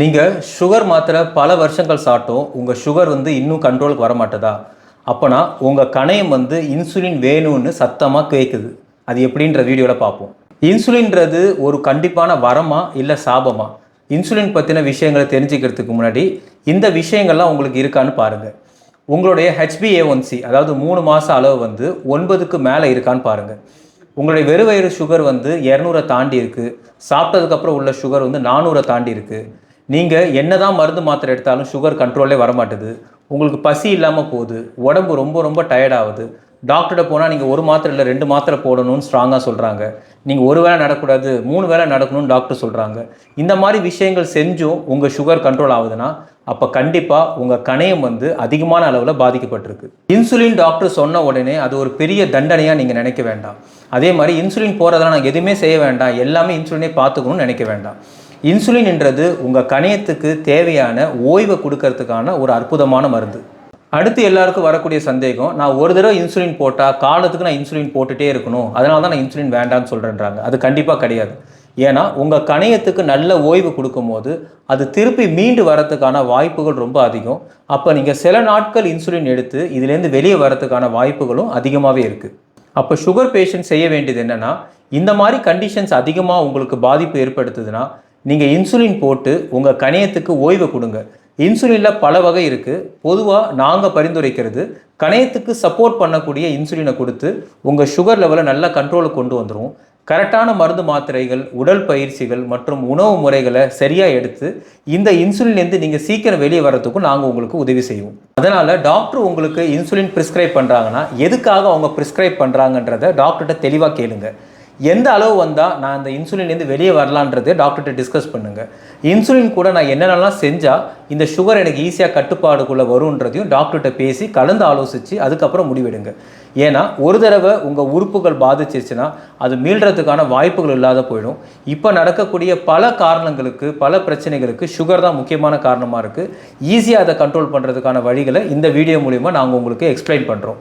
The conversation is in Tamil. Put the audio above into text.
நீங்கள் சுகர் மாத்திரை பல வருஷங்கள் சாப்பிட்டோம். உங்கள் சுகர் வந்து இன்னும் கண்ட்ரோலுக்கு வரமாட்டதா? அப்போனா உங்கள் கணையம் வந்து இன்சுலின் வேணும்னு சத்தமாக கேட்குது அது எப்படின்ற வீடியோவில் பார்ப்போம். இன்சுலின்றது ஒரு கண்டிப்பான வரமா இல்லை சாபமா? இன்சுலின் பற்றின விஷயங்களை தெரிஞ்சுக்கிறதுக்கு முன்னாடி இந்த விஷயங்கள்லாம் உங்களுக்கு இருக்கான்னு பாருங்கள் உங்களுடைய ஹெச்பிஏஒன்சி அதாவது மூணு மாதம் அளவு வந்து ஒன்பதுக்கு மேலே இருக்கான்னு பாருங்கள் உங்களுடைய வெறுவயிறு சுகர் வந்து இரநூறை தாண்டி இருக்குது சாப்பிட்டதுக்கப்புறம் உள்ள சுகர் வந்து நானூறை தாண்டி இருக்குது நீங்கள் என்ன தான் மருந்து மாத்திரை எடுத்தாலும் சுகர் கண்ட்ரோலே வரமாட்டுது. உங்களுக்கு பசி இல்லாமல் போகுது. உடம்பு ரொம்ப ரொம்ப டயர்ட் ஆகுது. டாக்டர்கிட்ட போனால் நீங்கள் ஒரு மாத்திரை இல்லை ரெண்டு மாத்திரை போடணும்னு ஸ்ட்ராங்காக சொல்கிறாங்க நீங்கள் ஒரு வேளை நடக்கூடாது மூணு வேளை நடக்கணும்னு டாக்டர் சொல்கிறாங்க இந்த மாதிரி விஷயங்கள் செஞ்சும் உங்கள் சுகர் கண்ட்ரோல் ஆகுதுன்னா அப்போ கண்டிப்பாக உங்கள் கணையம் வந்து அதிகமான அளவில் பாதிக்கப்பட்டிருக்கு. இன்சுலின் டாக்டர் சொன்ன உடனே அது ஒரு பெரிய தண்டனையாக நீங்கள் நினைக்க வேண்டாம். அதே மாதிரி இன்சுலின் போகிறதெல்லாம் நான் எதுவுமே செய்ய வேண்டாம். எல்லாமே இன்சுலினே பார்த்துக்கணும்னு நினைக்க வேண்டாம். இன்சுலின்ன்றது உங்கள் கணையத்துக்கு தேவையான ஓய்வை கொடுக்கறதுக்கான ஒரு அற்புதமான மருந்து. அடுத்து எல்லாருக்கும் வரக்கூடிய சந்தேகம் நான் ஒரு தடவை இன்சுலின் போட்டால் காலத்துக்கு நான் இன்சுலின் போட்டுகிட்டே இருக்கணும் அதனால தான் நான் இன்சுலின் வேண்டாம்னு சொல்கிறேன்றாங்க அது கண்டிப்பாக கிடையாது. ஏன்னா உங்கள் கணையத்துக்கு நல்ல ஓய்வு கொடுக்கும்போது அது திருப்பி மீண்டு வரத்துக்கான வாய்ப்புகள் ரொம்ப அதிகம். அப்போ நீங்கள் சில நாட்கள் இன்சுலின் எடுத்து இதுலேருந்து வெளியே வரத்துக்கான வாய்ப்புகளும் அதிகமாகவே இருக்குது அப்போ சுகர் பேஷண்ட் செய்ய வேண்டியது என்னென்னா இந்த மாதிரி கண்டிஷன்ஸ் அதிகமாக உங்களுக்கு பாதிப்பு ஏற்படுத்துதுன்னா நீங்கள் இன்சுலின் போட்டு உங்கள் கணையத்துக்கு ஓய்வு கொடுங்க. இன்சுலினில் பல வகை இருக்குது பொதுவாக நாங்கள் பரிந்துரைக்கிறது கணையத்துக்கு சப்போர்ட் பண்ணக்கூடிய இன்சுலினை கொடுத்து உங்கள் சுகர் லெவலை நல்லா கண்ட்ரோலுக்கு கொண்டு வந்துடும் கரெக்டான மருந்து மாத்திரைகள் உடல் பயிற்சிகள் மற்றும் உணவு முறைகளை சரியாக எடுத்து இந்த இன்சுலின்லேருந்து நீங்கள் சீக்கிரம் வெளியே வர்றதுக்கும் நாங்கள் உங்களுக்கு உதவி செய்வோம். அதனால் டாக்டர் உங்களுக்கு இன்சுலின் ப்ரிஸ்கிரைப் பண்ணுறாங்கன்னா எதுக்காக அவங்க ப்ரிஸ்கிரைப் பண்ணுறாங்கன்றத டாக்டர்கிட்ட தெளிவாக கேளுங்கள் எந்த அளவு வந்தால் நான் அந்த இன்சுலின்லேருந்து வெளியே வரலான்றது டாக்டர்கிட்ட டிஸ்கஸ் பண்ணுங்கள் இன்சுலின் கூட நான் என்னென்னலாம் செஞ்சால் இந்த சுகர் எனக்கு ஈஸியாக கட்டுப்பாடுக்குள்ளே வரும்ன்றதையும் டாக்டர்கிட்ட பேசி கலந்து ஆலோசித்து அதுக்கப்புறம் முடிவெடுங்க. ஏன்னா ஒரு தடவை உங்கள் உறுப்புகள் பாதிச்சிருச்சுன்னா அது மீள்றதுக்கான வாய்ப்புகள் இல்லாத போயிடும். இப்போ நடக்கக்கூடிய பல காரணங்களுக்கு பல பிரச்சனைகளுக்கு சுகர் தான் முக்கியமான காரணமாக இருக்குது ஈஸியாக அதை கண்ட்ரோல் பண்ணுறதுக்கான வழிகளை இந்த வீடியோ மூலிமா நாங்கள் உங்களுக்கு எக்ஸ்பிளைன் பண்ணுறோம்